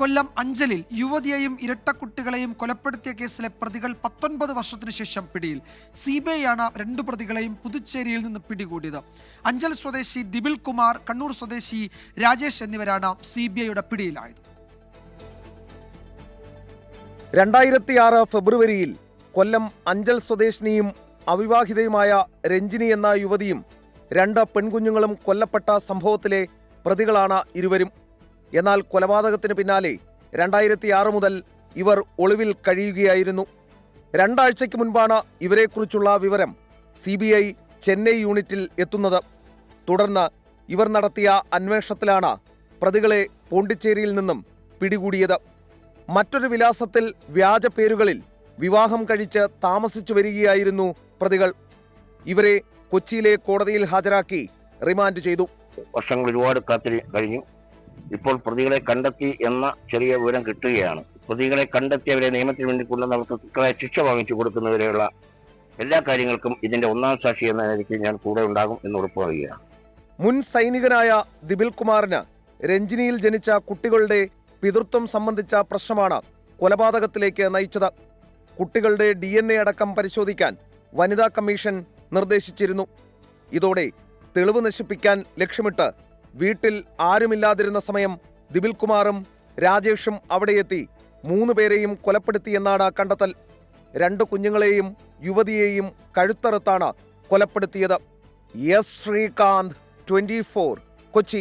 കൊല്ലം അഞ്ചലിൽ യുവതിയെയും ഇരട്ടക്കുട്ടികളെയും കൊലപ്പെടുത്തിയ കേസിലെ പ്രതികൾ പത്തൊൻപത് വർഷത്തിനു ശേഷം പിടിയിൽ. സി ബി ഐ ആണ് രണ്ടു പ്രതികളെയും പുതുച്ചേരിയിൽ നിന്ന് പിടികൂടിയത്. അഞ്ചൽ സ്വദേശി ദിബിൽ കുമാർ കണ്ണൂർ സ്വദേശി രാജേഷ് എന്നിവരാണ് സി ബി ഐയുടെ പിടിയിലായത്. രണ്ടായിരത്തി ആറ് ഫെബ്രുവരിയിൽ കൊല്ലം അഞ്ചൽ സ്വദേശിനിയും അവിവാഹിതയുമായ രഞ്ജിനി എന്ന യുവതിയും രണ്ട് പെൺകുഞ്ഞുങ്ങളും കൊല്ലപ്പെട്ട സംഭവത്തിലെ പ്രതികളാണ് ഇരുവരും എന്നാൽ കൊലപാതകത്തിന് പിന്നാലെ രണ്ടായിരത്തി ആറ് മുതൽ ഇവർ ഒളിവിൽ കഴിയുകയായിരുന്നു. രണ്ടാഴ്ചയ്ക്ക് മുൻപാണ് ഇവരെക്കുറിച്ചുള്ള വിവരം സി ബി ഐ ചെന്നൈ യൂണിറ്റിൽ എത്തുന്നത്. തുടർന്ന് ഇവർ നടത്തിയ അന്വേഷണത്തിലാണ് പ്രതികളെ പോണ്ടിച്ചേരിയിൽ നിന്നും പിടികൂടിയത്. മറ്റൊരു വിലാസത്തിൽ വ്യാജ പേരുകളിൽ വിവാഹം കഴിച്ച് താമസിച്ചു വരികയായിരുന്നു പ്രതികൾ. ഇവരെ കൊച്ചിയിലെ കോടതിയിൽ ഹാജരാക്കി റിമാൻഡ് ചെയ്തു. വർഷങ്ങൾ ഒരുപാട് കാത്തിരി കഴിഞ്ഞു. ഇപ്പോൾ പ്രതികളെ കണ്ടെത്തി എന്ന ചെറിയ വിവരം കിട്ടുകയാണ്. പ്രതികളെ കണ്ടെത്തി അവരെ നിയമത്തിന് വേണ്ടി കൊണ്ടുവന്നവർക്ക് കൃത്യമായ ശിക്ഷ വാങ്ങിച്ചു കൊടുക്കുന്നവരെയുള്ള എല്ലാ കാര്യങ്ങൾക്കും ഇതിന്റെ ഒന്നാം സാക്ഷി എന്ന നിലയ്ക്ക് ഞാൻ കൂടെ ഉണ്ടാകും എന്ന് ഉറപ്പ് പറയുകയാണ്. മുൻ സൈനികനായ ദിപിൽ കുമാറിന് രഞ്ജിനിയിൽ ജനിച്ച കുട്ടികളുടെ പിതൃത്വം സംബന്ധിച്ച പ്രശ്നമാണ് കൊലപാതകത്തിലേക്ക് നയിച്ചത്. കുട്ടികളുടെ ഡി എൻ എ അടക്കം പരിശോധിക്കാൻ വനിതാ കമ്മീഷൻ നിർദ്ദേശിച്ചിരുന്നു. ഇതോടെ തെളിവ് നശിപ്പിക്കാൻ ലക്ഷ്യമിട്ട് വീട്ടിൽ ആരുമില്ലാതിരുന്ന സമയം ദിപിൽ കുമാറും രാജേഷും അവിടെയെത്തി മൂന്ന് പേരെയും കൊലപ്പെടുത്തിയെന്നാണ് കണ്ടെത്തൽ. രണ്ട് കുഞ്ഞുങ്ങളെയും യുവതിയെയും കഴുത്തറുത്താണ് കൊലപ്പെടുത്തിയത്. S Sreekanth twenty Kochi.